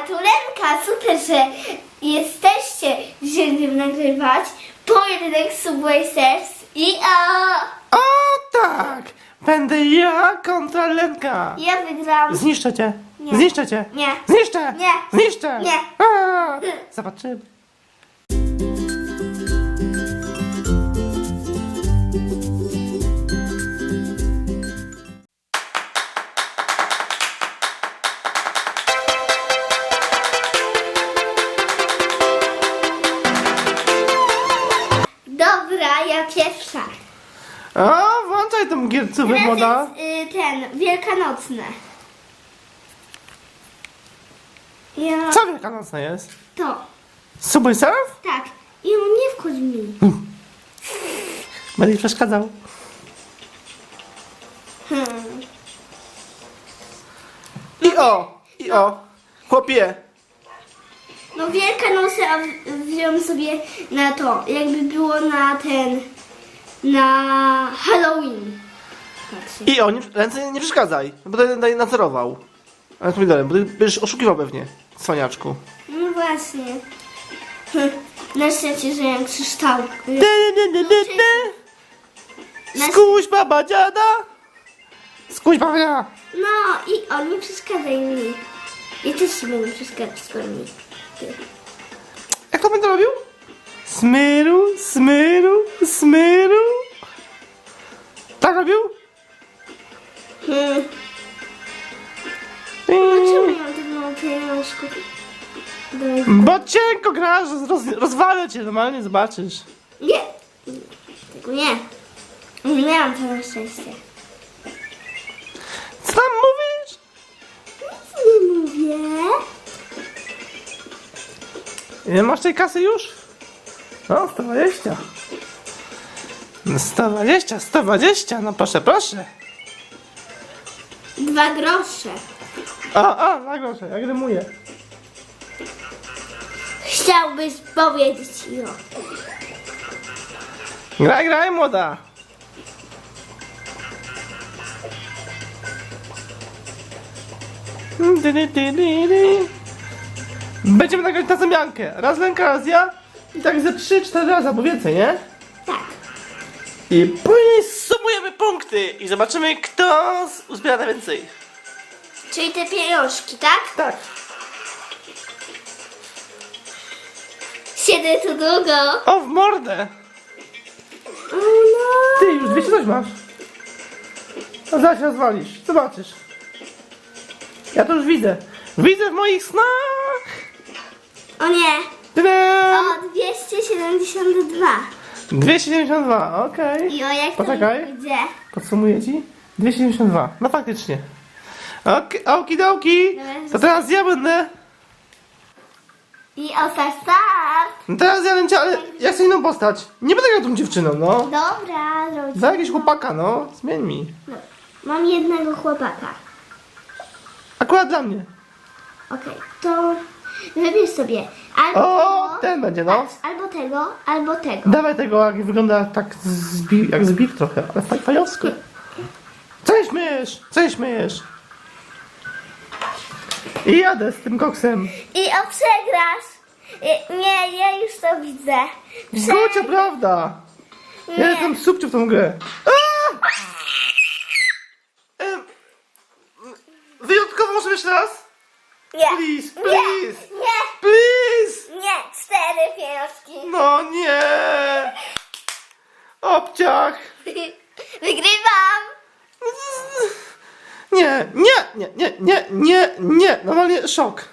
tu Lenka, super, że jesteście, wzięli nagrywać pojedynek Subway Surfs i o, O tak! Będę ja kontra Lenka. ja wygrałam. Zniszczę cię. Nie. Zniszczę cię. Nie. Zniszczę. Nie. Zniszczę. Nie. A, zobaczymy. Włączaj tą giercówę Teraz jest y, ten, wielkanocne. Ja, Co wielkanocna jest? to, Subway Surf? tak. I on nie wchodź mi. Będę ci przeszkadzał. Hmm. I o, i o. Chłopie. No wielkanocne, a w- wziąłem sobie na to, jakby było na ten, na Halloween. Patrzcie. I o, nie, ręce nie przeszkadzaj, bo będę nadzorował. Ale to mi dalej, bo ty będziesz oszukiwał pewnie, cwaniaczku. No właśnie. Na szczęście, że ja kryształ. Ty, ty, ty, ty, ty. Na Skuś baba dziada. Skuś baba dziada. No i on nie przeszkadzaj mi. Ja też się będę przeszkadzać skoro mi. Jak to będę robił? Smyru, smyru, smyru. Tak robił? Hmm. Czemu ja mam tak mało pieniążków? Bo cienko grasz, roz, rozwalę cię normalnie, zobaczysz. Nie. Tego nie. Nie miałam to na szczęście. Co tam mówisz? Nic nie mówię. Ile masz tej kasy już? No, 120. No, 120, 120, no proszę, proszę. Dwa grosze. A, a, na grosze, jak rymuję. Chciałbyś powiedzieć jo. Graj, graj, młoda. Będziemy nagrać na zamiankę. Raz Lenka, raz ja. I tak ze 3-4 razy, albo więcej, nie? Tak. I później sumujemy punkty i zobaczymy, kto z- uzbiera najwięcej. Czyli te pieniążki, tak? Tak. Siedzę tu długo. O, w mordę. O no. Ty, już 200 coś masz. A zaś rozwalisz. Zobaczysz. Ja to już widzę. Widzę w moich snach. O nie. O 272. 272, okej. I o jak to Poczekaj. gdzie? Podsumuję ci. 272. No faktycznie. Okej, okidoki. To teraz ja będę. I o start. No teraz ja będę, ale ja chcę inną postać. Nie będę grał tą dziewczyną, no. Dobra, drodzy. Za jakiegoś chłopaka, no. Zmień mi. No. Mam jednego chłopaka. Akurat dla mnie. Okej, to wybierz sobie albo O, tego, ten będzie, no. albo tego, albo tego. Dawaj tego, jak wygląda tak zbi, jak zbir trochę, ale faj. Co się śmiejesz? Co się śmiejesz? I jadę z tym koksem. I o przegrasz. I, nie, ja już to widzę. Zgodzie, prawda? Ja jestem subciu w tą grę. A! Em, Wyjątkowo może jeszcze raz? Nie. Please, please, Nie, please. nie, pieniążki. No nie. Obciach. Wygrywam. Nie, nie, nie, nie, nie, nie, nie. Normalnie szok.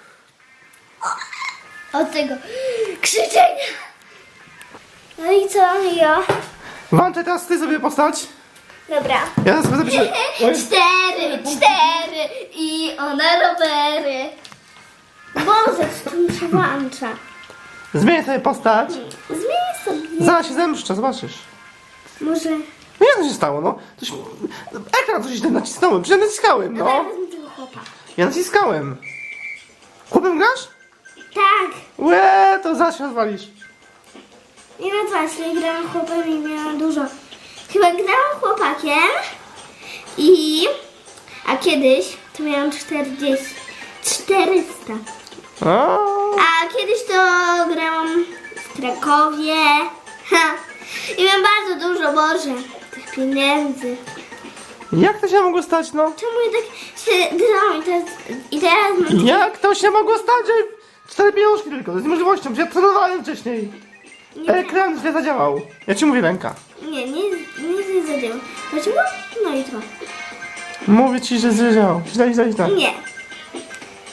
Od tego krzyczenia. No i co, ja? Włączaj teraz ty sobie postać. Dobra. Ja sobie zapiszę. Oj. Cztery, cztery i ona rowery. Boże, co tu mi się włącza? Zmienię sobie postać. Zmienię sobie. Zaraz się zemszczę, zobaczysz. Może... No jak to się stało, no? Coś... Ekran coś źle nacisnąłem, przecież ja naciskałem, no. tego chłopa. Ja naciskałem. Chłopem grasz? Tak. Łe, to zaraz się rozwalisz. Nie no właśnie, grałam chłopem i miałam dużo. Chyba grałam chłopakiem i... A kiedyś to miałam 40... 400. A, A kiedyś to grałam w Krakowie. Ha. I miałam bardzo dużo, Boże, tych pieniędzy. jak to się mogło stać, no? Czemu ja tak się grałam i teraz, i teraz mam... Jak to się mogło stać, że cztery pieniążki tylko? Jest możliwością, że ja trenowałem wcześniej. Nie, Ekran źle zadziałał. Ja ci mówię, ręka. nie, nie, nie, nie zadziałam. Dlaczego? No i to. Mówię ci, że zadziałał. Źle, źle, źle. Nie.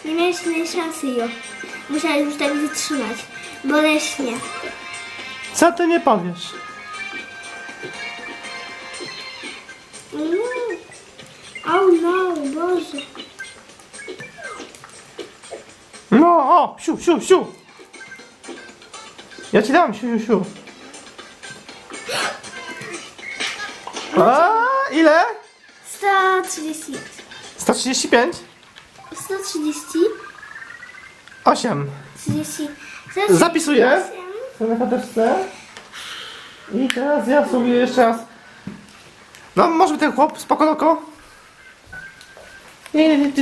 Nie miałeś innej szansy, Jo. Musiałeś już tak wytrzymać. Boleśnie. Co ty nie powiesz? Mm. O no, Boże. No, o, siu, siu, siu. Ja ci dam, siu, siu, siu. A, ile? 130. 135? 130. 8. 30. Zapisuję. To na karteczce. I teraz ja sobie jeszcze raz. No, może ten chłop, spoko loko. Ej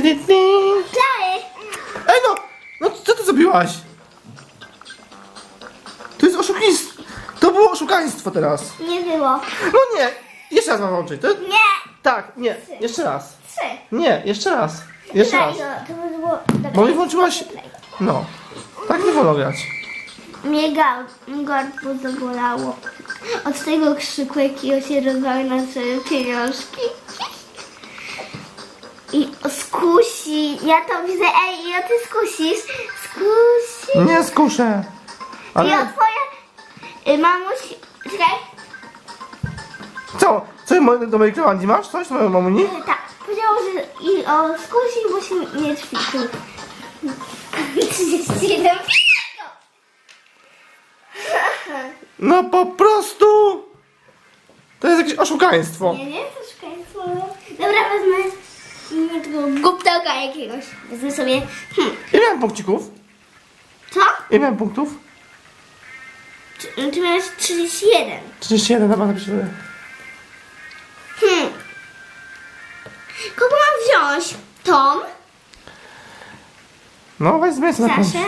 no! No co ty zrobiłaś? To jest oszukiństwo. To było oszukaństwo teraz. Nie było. No nie! Jeszcze raz mam włączyć. To... Nie. Tak, nie. Jeszcze raz. Trzy. Nie, jeszcze raz. Jeszcze raz. Daj, no, to by było... Dobra. Bo mi włączyłaś... No. Tak nie wolno grać. Mnie ga- gardło zabolało. Od tego krzyku, jakiego się rozwały nasze pieniążki. I skusi. Ja to widzę. Ej, ja ty skusisz. Skusi. Nie skuszę. I Ale o twoja... Y, mamuś... Czekaj. co? Co mo- do mojej krawędzi masz? Coś do mojej mamuni? Y, tak. Powiedział, że i o skusi, bo się nie ćwiczył. 31. No po prostu! To jest jakieś oszukaństwo. Nie, nie, poczekaj, co? Dobra, wezmę mm, tego guptelka jakiegoś. Wezmę sobie. Hmm. Ile miałem punkcików? Co? Ile miałem punktów? Ty, ty miałeś 31. 31, dobra, napiszę. Hmm. Kogo mam wziąć? Tom? No weź zmień sobie na Saszę?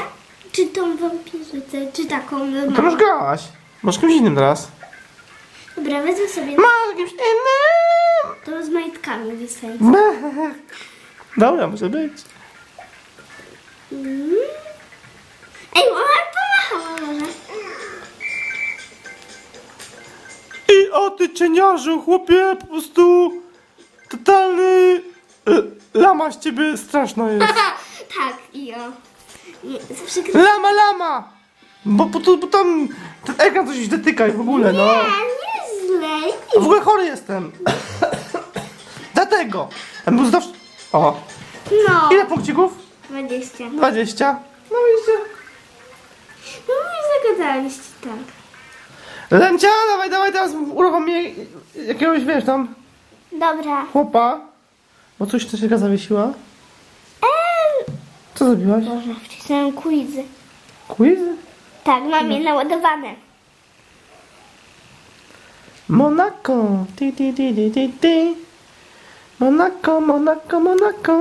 Czy tą wampirzycę? Czy taką To już normalną? grałaś. Masz kimś innym teraz. Dobra, wezmę sobie. Masz kimś innym! To z majtkami wysadzę. Mech. Dobra, może być. Mm. Ej, mama pomachała może. I o ty cieniarzu, chłopie, po prostu totalny lama z ciebie straszna jest. tak, i o. Nie. Lama, lama! Bo, bo, to, bo tam ten ekran coś dotyka i w ogóle, no. Nie, nie źle. W ogóle chory jestem. Dlatego. Ja bym zawsze... O, No. ile punkcików? 20. 20. No widzicie. No nie zagadaliście tak. Lencia, dawaj, dawaj, teraz uruchom mnie jakiegoś, wiesz, tam Dobra. chłopa. Bo coś też jaka zawiesiła. Eee, Co zrobiłaś? Boże, wcisnąłem quizy. Quiz? Tak, mam je naładowane. Monaco. Ty, ty, ty, ty, ty, ty. Monaco, Monaco, Monaco.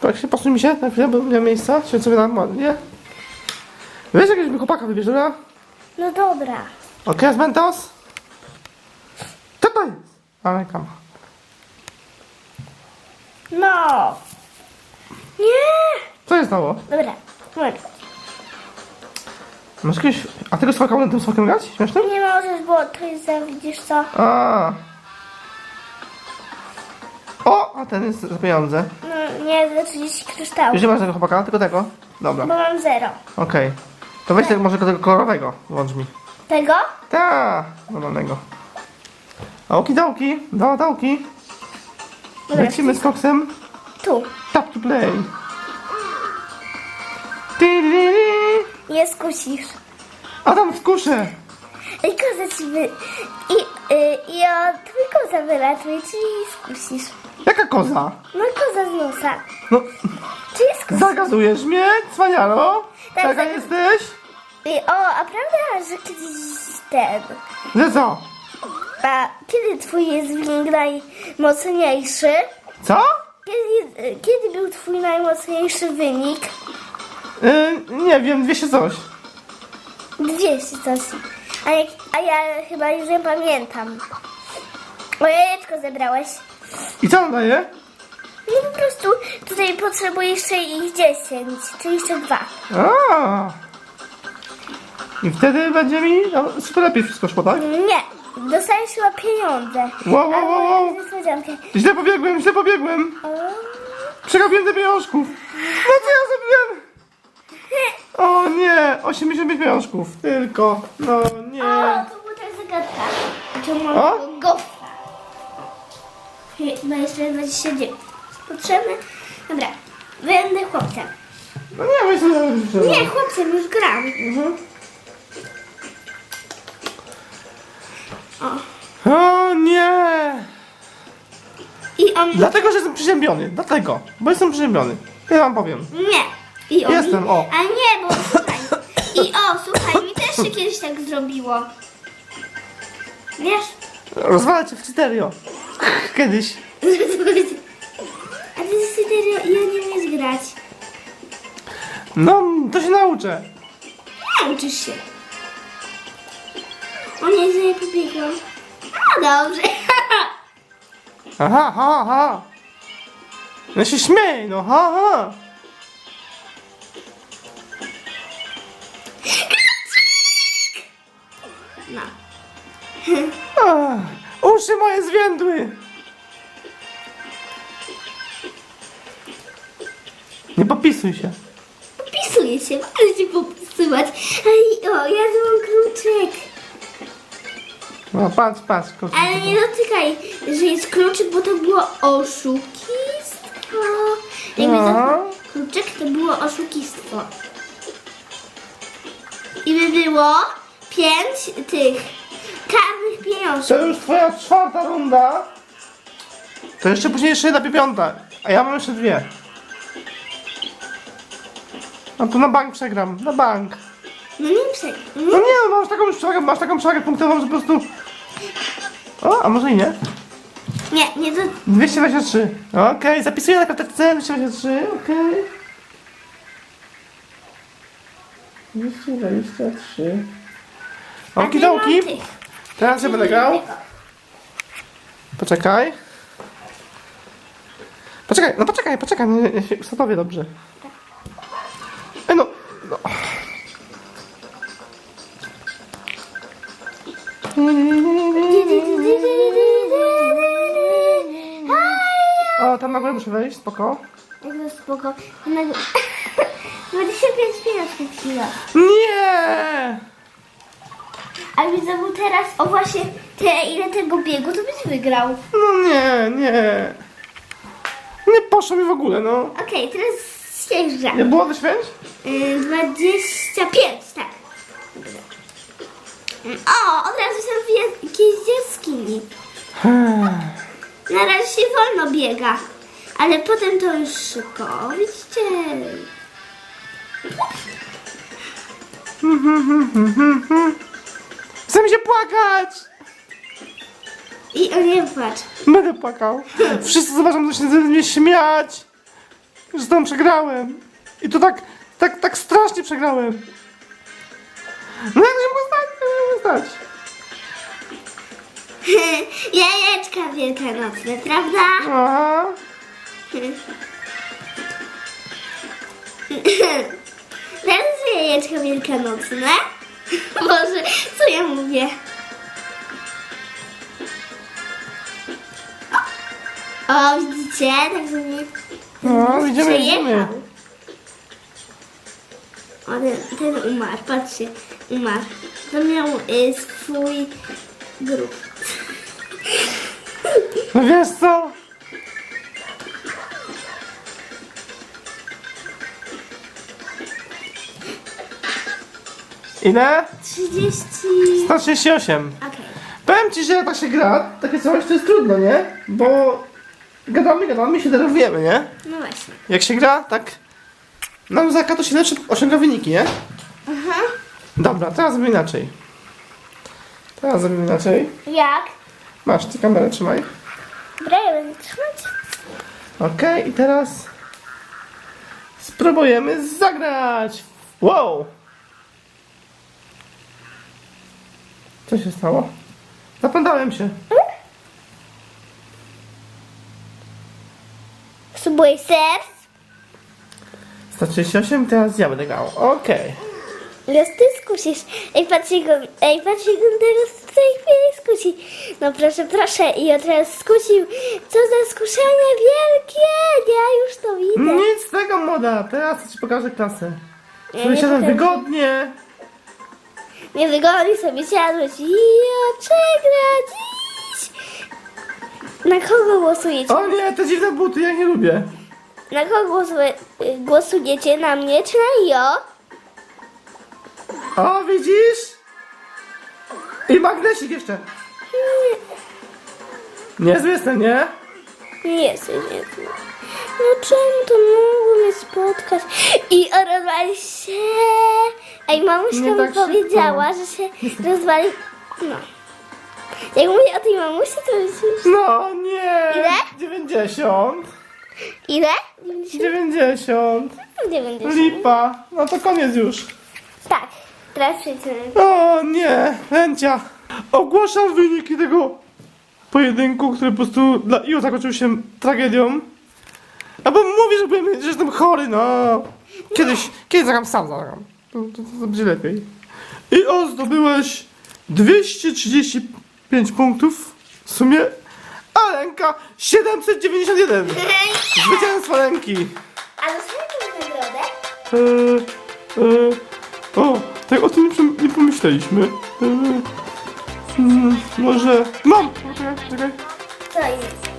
Tak się posuń mi się na chwilę, bo nie ma miejsca. Świeć sobie na ładnie. Wiesz, jakiegoś chłopaka wybierz, dobra? No dobra. Okej, Mentos? Co to jest? Ale kam. No. Nie. Co się stało? Dobra. Dobra. Masz jakieś... A tego smoka tym smokiem grać? Śmiesznym? Nie możesz, bo to jest za, widzisz co? A. O, a ten jest za pieniądze. No nie, za 30 kryształów. Już nie masz tego chłopaka, tylko tego? Dobra, Bo mam zero. okej. To weź tego, może tego kolorowego, włącz mi. Tego? Ta, normalnego. Okidoki, do dołki. Lecimy z koksem. Tu. Tap to play. Ty-dy-dy. Nie skusisz. A tam skuszę. I koza ci wy... I, y, i o, twój koza wylatuje, czyli skusisz. Jaka koza? No koza z nosa. No, Czyli skusisz. zagadujesz mnie, cwaniaro? Tak, Taka zagad- jesteś? I, o, a prawda, że kiedyś ten... Że co? A kiedy twój jest wynik najmocniejszy? Co? Kiedy, kiedy był twój najmocniejszy wynik? Yy, nie wiem, 200 coś. 200 coś. A, jak, a ja chyba już nie pamiętam. O jajeczko zebrałeś. I co on daje? No po prostu tutaj potrzebuję jeszcze ich 10, czyli jeszcze dwa. A. I wtedy będzie mi no, super lepiej wszystko szło, tak? Nie, dostajesz chyba pieniądze. Wow, wow, wow, wow. Niespodziankę. Źle pobiegłem, źle pobiegłem. O. Przegapiłem te pieniążków. No co ja zrobiłem? O nie, 85 pieniążków. Tylko, no O, nie. to była ta zagadka. Mam O? tego gofa. Chyba jeszcze 29. Potrzebne? Dobra, będę chłopcem. No nie, myślę, że... Nie, chłopcem już gram. Mhm. O. Nie! I on... Dlatego, że jestem przeziębiony. Dlatego, bo jestem przeziębiony. Ja wam powiem. Nie. I on... Jestem, o. A nie, bo słuchaj. I o, słuchaj, mi też się kiedyś tak zrobiło. Wiesz? Rozwalę cię w cyterio. Kiedyś. A ty serio, ja nie umiesz grać. No, to się nauczę. Nauczysz się. O nie, że ja pobiegłam. A dobrze. Aha, ha, ha. No się śmiej, no ha, ha. No. Ach, uszy moje zwiędły. Nie popisuj się. Popisuję się, mogę się popisywać. Ej, o, ja tu mam kluczyk. No patrz, patrz. kurczę. Ale nie dotykaj, że jest kluczyk, bo to było oszukistwo. Jakby to Aha. kluczyk, to było oszukistwo. I by było pięć tych karnych pieniążków. To już twoja czwarta runda. To jeszcze później jeszcze jedna piąta. A ja mam jeszcze dwie. No to na bank przegram. Na bank. No nie przejdę. No nie, no masz taką przewagę, masz taką przewagę punktową, że po prostu... O, a może i nie? Nie, nie do... 223. Okej, zapisuję na karteczce 223, okej. 223. A Okidoki. nie mam tych. Teraz ja będę grał. Poczekaj. Poczekaj, no poczekaj, poczekaj, no, ja się ustawię dobrze. Ej no, no. O, tam na górę muszę wejść, spoko. Jak to spoko. Na gó- 25 pieniążków chwila. Nie! Ale widzę, bo teraz, o właśnie, te ile tego biegu, to byś wygrał. No nie, nie. Nie poszło mi w ogóle, no. Okej, teraz gra. Nie było wyświęć? Y, 25, tak. O, od razu są wie- jakieś jaskini. Na razie się wolno biega, ale potem to już szybko. Widzicie? Chce mi się płakać! I o nie patrz. Będę płakał. Wszyscy zobaczą, że się ze mnie śmiać. Że tam przegrałem. I to tak, tak, tak strasznie przegrałem. No jak się mogło stać? Mogło stać? Jajeczka wielkanocne, prawda? Aha. Teraz jajeczka wielkanocne. Boże, co ja mówię? O, widzicie? Tak sobie No, idziemy. przejechał. O, ten, ten umarł, patrzcie, umarł. To miał y, swój grób. No wiesz co? Ile? 30... 138. Okej. Powiem ci, że jak tak się gra, takie coś to jest trudno, nie? Bo gadamy, gadamy i się denerwujemy, nie? No właśnie. Jak się gra, tak na luzaka to się lepsze osiąga wyniki, nie? Aha. Dobra, teraz zrobimy inaczej. Teraz zrobimy inaczej. Jak? Masz, ty kamerę trzymaj. Dobra, ja będę trzymać. Okej, i teraz Spróbujemy zagrać. Wow. Co się stało? Zapętałem się. Subway Surf. 138, teraz ja będę grał. Okej. Teraz ty skusisz. Ej, patrz jak on, ej, on teraz w tej chwili skusi. No proszę, proszę. I on teraz skusił. Co za skuszenie wielkie. Ja już to widzę. Nic z tego moda. Teraz ci pokażę klasę. Ja Sobie nie siadam pokażę. wygodnie. Nie wygodzi sobie siadłeś i ja przegra dziś. Na kogo głosujecie? O nie, te dziwne buty, ja nie lubię. Na kogo głosuje, głosujecie? Na mnie czy na Jo? O, widzisz? I magnesik jeszcze. Niezły jestem, nie? Nie jesteś niezły. No czemu to mogło mnie spotkać? I rozwali się. Ej, mamuśka Nie mi tak powiedziała, że się rozwali. No. Jak mówię o tej mamusi, to myślisz... No nie. Ile? 90. Ile? 90. 90. Lipa. No to koniec już. Tak. Teraz przejdźmy. O nie, Lęcia. Ogłaszam wyniki tego pojedynku, który po prostu dla Iu zakończył się tragedią. A bo mówisz, że, byłem, że jestem chory, no. Kiedyś, kiedyś zagram sam, zagram. To, to, to będzie lepiej. I o, zdobyłeś 235 punktów w sumie, a Lenka 791. Zwycięstwo Lenki. A dostaniemy nagrodę? Eee, eee, o, tak o tym nie, nie pomyśleliśmy. Eee, mm, może. Mam! Czekaj, czekaj. Co jest?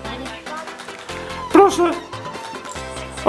Proszę,